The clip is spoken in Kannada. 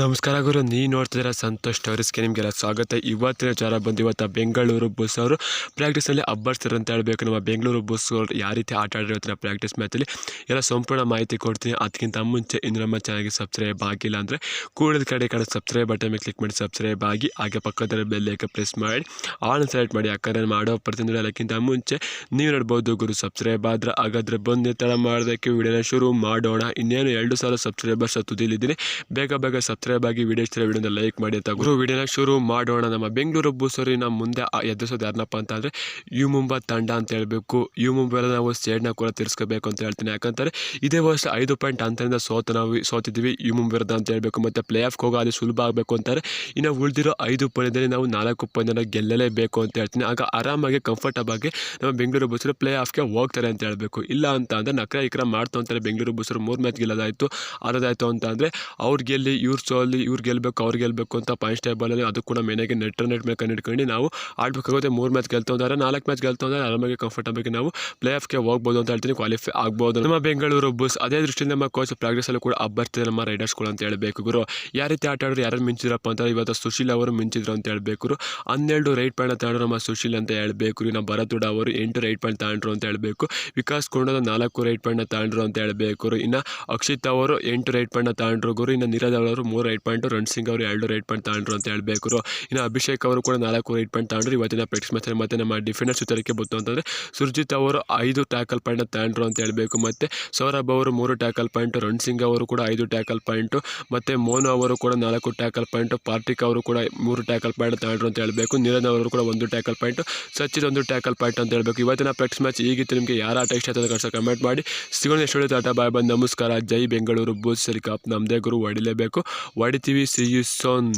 ನಮಸ್ಕಾರ ಗುರು ನೀ ನೋಡ್ತಿದ್ದೀರಾ ಸಂತೋಷ್ ಟೋರಿಸ್ಗೆ ನಿಮಗೆಲ್ಲ ಸ್ವಾಗತ. ಇವತ್ತಿನ ಜ್ವರ ಬಂದು ಇವತ್ತು ಬೆಂಗಳೂರು ಬಸ್ ಅವರು ಪ್ರಾಕ್ಟೀಸಲ್ಲಿ ಅಬ್ಬರ್ಸ್ತಾರೆ ಅಂತ ಹೇಳಬೇಕು. ನಮ್ಮ ಬೆಂಗಳೂರು ಬಸ್ ಅವರು ಯಾವ ರೀತಿ ಆಟ ಆಡಿರೋ ಪ್ರಾಕ್ಟೀಸ್ ಮ್ಯಾಚಲ್ಲಿ ಎಲ್ಲ ಸಂಪೂರ್ಣ ಮಾಹಿತಿ ಕೊಡ್ತೀನಿ. ಅದಕ್ಕಿಂತ ಮುಂಚೆ ಇನ್ನು ನಮ್ಮ ಚಾನಲ್ಗೆ ಸಬ್ಸ್ಕ್ರೈಬ್ ಆಗಿಲ್ಲ ಅಂದರೆ ಕೂಡಿದ ಕಡೆ ಕಡೆ ಸಬ್ಸ್ಕ್ರೈಬ್ ಬಟನ್ ಮೇಲೆ ಕ್ಲಿಕ್ ಮಾಡಿ ಸಬ್ಸ್ಕ್ರೈಬ್ ಆಗಿ, ಹಾಗೆ ಪಕ್ಕದಲ್ಲಿ ಬೆಲ್ಲೇಕ ಪ್ರೆಸ್ ಮಾಡಿ ಆನ್ ಸೆಲೆಕ್ಟ್ ಮಾಡಿ ಯಾಕಂದರೆ ಮಾಡೋ ಪ್ರತಿನಿಧಿ ಅದಕ್ಕಿಂತ ಮುಂಚೆ ನೀವು ನೋಡ್ಬೋದು ಗುರು ಸಬ್ಸ್ಕ್ರೈಬ್ ಆದ್ರೆ ಹಾಗಾದರೆ ಬಂದು ತಡ ಮಾಡೋದಕ್ಕೆ ವಿಡಿಯೋನ ಶುರು ಮಾಡೋಣ. ಇನ್ನೇನು ಎರಡು ಸಾವಿರ ಸಬ್ಸ್ಕ್ರೈಬರ್ಸ್ ತುದಿಲಿದ್ದೀನಿ ಬೇಗ ಬೇಗ ಸಬ್ಸ್ಕ್ರೈಬ್ ಆಗಿ ವಿಡಿಯೋ ಇಷ್ಟ ವಿಡಿಯೋನ ಲೈಕ್ ಮಾಡಿ ಅಂತ ಗುರು ವಿಡಿಯೋನ ಶುರು ಮಾಡೋಣ. ನಮ್ಮ ಬೆಂಗಳೂರು ಬೂಸರಿನ ಮುಂದೆ ಎದುರಿಸೋದು ಯಾರನ್ನಪ್ಪ ಅಂತ ಅಂದರೆ ಯು ಮುಂಬಾ ತಂಡ ಅಂತ ಹೇಳಬೇಕು. ಯು ಮುಂಬೈಲ ನಾವು ಸ್ಟೇಡ್ನ ಕೂಡ ತಿರ್ಸ್ಕೋಬೇಕು ಅಂತ ಹೇಳ್ತೀನಿ. ಯಾಕಂತಾರೆ ಇದೇ ವರ್ಷ ಐದು ಪಾಯಿಂಟ್ ಅಂತರಿಂದ ಸೋತ ನಾವು ಸೋತಿದ್ವಿ ಯು ಮುಂಬೈರದ ಅಂತ ಹೇಳಬೇಕು. ಮತ್ತು ಪ್ಲೇ ಆಫ್ಗೆ ಹೋಗೋ ಅದು ಸುಲಭ ಆಗಬೇಕು ಅಂತಾರೆ. ಇನ್ನು ಉಳಿದಿರೋ ಐದು ಪಂದ್ಯದಲ್ಲಿ ನಾವು ನಾಲ್ಕು ಪಂದ್ಯನ ಗೆಲ್ಲಲೇಬೇಕು ಅಂತ ಹೇಳ್ತೀನಿ. ಆಗ ಆರಾಮಾಗಿ ಕಂಫರ್ಟಬಾಗಿ ನಮ್ಮ ಬೆಂಗಳೂರು ಬಸ್ಸರು ಪ್ಲೇ ಆಫ್ಗೆ ಹೋಗ್ತಾರೆ ಅಂತ ಹೇಳಬೇಕು. ಇಲ್ಲ ಅಂತ ಅಂದರೆ ನಕರ ಇಕ್ರ ಮಾಡ್ತು ಅಂತಾರೆ. ಬೆಂಗಳೂರು ಬಸ್ಸರು ಮೂರು ಮ್ಯಾಚ್ ಗೆಲ್ಲದಾಯಿತು, ಆಡೋದಾಯಿತು ಅಂತ ಅಂದರೆ ಅವ್ರು ಗೆಲ್ಲಿ, ಇವ್ರು ಸೋಲಿ ಇವ್ರು ಗೆಲ್ಲಬೇಕು ಅವ್ರು ಗೆಲ್ಲಬೇಕು ಅಂತ ಪಾಯಿಂಟ್ಸ್ ಟೇಬಲಲ್ಲಿ ಅದು ಕೂಡ ಮೇನಾಗಿ ನೆಟ್ ನೆಟ್ ಮೇಲೆ ಕಂಡು ನಾವು ಆಡಬೇಕಾಗುತ್ತೆ. ಮೂರು ಮ್ಯಾಚ್ ಗೆಲ್ತಾ ನಾಲ್ಕು ಮ್ಯಾಚ್ ಗೆಲ್ತಾ ಅಂದ್ರೆ ಆರಾಮಾಗಿ ಕಂಫರ್ಟಬಲ್ ನಾವು ಪ್ಲೇ ಆಫ್ಗೆ ಹೋಗ್ಬೋದು ಅಂತ ಹೇಳ್ತೀನಿ ಕ್ವಾಲಿಫೈ ಆಗ್ಬೋದು. ನಮ್ಮ ಬೆಂಗಳೂರು ಬಸ್, ಅದೇ ದೃಷ್ಟಿಯಿಂದ ನಮ್ಮ ಕೋಚ್ ಪ್ರಾಕ್ಟೀಸಲ್ಲೂ ಕೂಡ ಅಬ್ಬರ್ತಿದೆ ನಮ್ಮ ರೈಡರ್ಸ್ಗಳು ಅಂತ ಹೇಳಬೇಕು ಗುರು. ಯಾವ ರೀತಿ ಆಟ ಆಡಿದ್ರು ಯಾರು ಮಿಂಚಿದ್ರಪ್ಪ ಅಂತ ಇವತ್ತು ಸುಶೀಲ್ ಅವರು ಮಿಂಚಿದ್ರು ಅಂತ ಹೇಳಬೇಕು ಹನ್ನೆರಡು ರೈಟ್ ಪಾಯಿಂಟ್ ತಗೊಂಡ್ರು ನಮ್ಮ ಸುಶೀಲ್ ಅಂತ ಹೇಳಬೇಕು ನಮ್ಮ ಭರತುಡ ಅವರು ಎಂಟು ರೈಟ್ ಪಾಯಿಂಟ್ ತಗೊಂಡ್ರು ಅಂತ ಹೇಳಬೇಕು. ವಿಕಾಸ್ ಕೊಂಡದ ನಾಲ್ಕು ರೈಟ್ ಪಾಯಿಂಟ್ ತಗೊಂಡ್ರು ಅಂತ ಹೇಳಬೇಕು ಇನ್ನು ಅಕ್ಷಿತ್ ಅವರು ಎಂಟು ರೈಟ್ ಪಾಯಿಂಟ್ ತಗೊಂಡ್ರು ಗುರು. ಇನ್ನು ನೀರಜ್ ಅವರು ಮೂರು ರೈಟ್ ಪಾಯಿಂಟು ರಣ್ ಸಿಂಗ್ ಅವರು ಎರಡು ರೈಟ್ ಪಾಯಿಂಟ್ ತಗೊಂಡ್ರು ಅಂತ ಹೇಳಬೇಕು. ಇನ್ನು ಅಭಿಷೇಕ್ ಅವರು ಕೂಡ ನಾಲ್ಕು ರೈಟ್ ಪಾಯಿಂಟ್ ತಗೊಂಡ್ರು. ಇವತ್ತಿನ ಪ್ರಾಕ್ಟೀಸ್ ಮ್ಯಾಚ್ ಮತ್ತೆ ನಮ್ಮ ಡಿಫೆನ್ಸ್ ಸುತ್ತರಿಕೆ ಬಂತು ಅಂತಂದರೆ ಸುರ್ಜಿತ್ ಅವರು ಐದು ಟ್ಯಾಕಲ್ ಪಾಯಿಂಟ್ ತಗೊಂಡ್ರು ಅಂತ ಹೇಳಬೇಕು. ಮತ್ತು ಸೌರಭ್ ಅವರು ಮೂರು ಟ್ಯಾಕಲ್ ಪಾಯಿಂಟು ರಣ್ ಸಿಂಗ್ ಅವರು ಕೂಡ ಐದು ಟ್ಯಾಕಲ್ ಪಾಯಿಂಟು ಮತ್ತು ಮೋನು ಅವರು ಕೂಡ ನಾಲ್ಕು ಟ್ಯಾಕಲ್ ಪಾಯಿಂಟು ಪಾರ್ಟಿಕ್ ಅವರು ಕೂಡ ಮೂರು ಟ್ಯಾಕಲ್ ಪಾಯಿಂಟ್ ತಗೊಂಡ್ರು ಅಂತ ಹೇಳಬೇಕು. ನೀರನ್ ಅವರು ಕೂಡ ಒಂದು ಟ್ಯಾಕಲ್ ಪಾಯಿಂಟು ಸಚಿನ್ ಒಂದು ಟ್ಯಾಕಲ್ ಪಾಯಿಂಟ್ ಅಂತ ಹೇಳಬೇಕು. ಇವತ್ತಿನ ಪ್ರಾಕ್ಟೀಸ್ ಮ್ಯಾಚ್ ಈಗಿತ್ತು ನಿಮಗೆ ಯಾರು ಆಟ ಇಷ್ಟ ಆಯ್ತದೆ ಕಷ್ಟ ಕಮೆಂಟ್ ಮಾಡಿ. ಸಿಗೋಣ ಎಷ್ಟು ಆಟ ಬಾಯ್ ಬಂದು ನಮಸ್ಕಾರ. ಜೈ ಬೆಂಗಳೂರು ಬೂತ್ ಸರಿ ಕಾಪ್. ನಮ್ಮದೇ ಗುರು ಹೊಡಿಲೇಬೇಕು ಹೊಡಿತೀವಿ ಸಿ ಯು ಸೋನ್